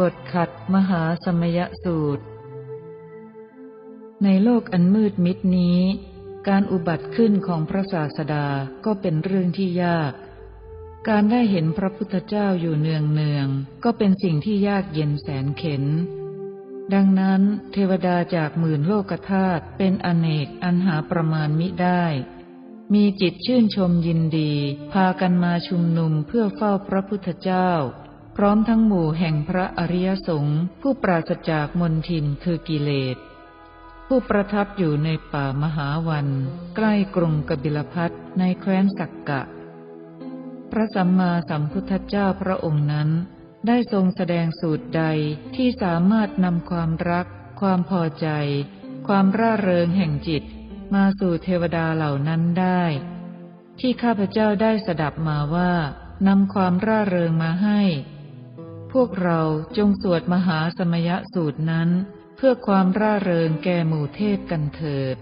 บทขัดมหาสมยสูตร ในโลกอันมืดมิดนี้ การอุบัติขึ้นของพระศาสดาก็เป็นเรื่องที่ยาก การได้เห็นพระพุทธเจ้าอยู่เนืองเนืองๆก็เป็นสิ่งที่ยากเย็นแสนเข็น ดังนั้นเทวดาจากหมื่นโลกธาตุเป็นอเนกอันหาประมาณมิได้มีจิตชื่นชมยินดี พากันมาชุมนุมเพื่อเฝ้าพระพุทธเจ้า พร้อมทั้งหมู่แห่งพระอริยสงฆ์ผู้ปราศจากมนทินคือกิเลส ผู้ประทับอยู่ในป่ามหาวัน ใกล้กรุงกบิลพัทในแคว้นสักกะ พระสัมมาสัมพุทธเจ้าพระองค์นั้น ได้ทรงแสดงสูตรใดที่สามารถนำความรัก ความพอใจ ความร่าเริงแห่งจิต มาสู่เทวดาเหล่านั้นได้ ที่ข้าพเจ้าได้สดับมาว่านำความร่าเริงมาให้ พวกเราจงสวดมหาสมยสูตรนั้น เพื่อความร่าเริงแก่หมู่เทพกันเถิด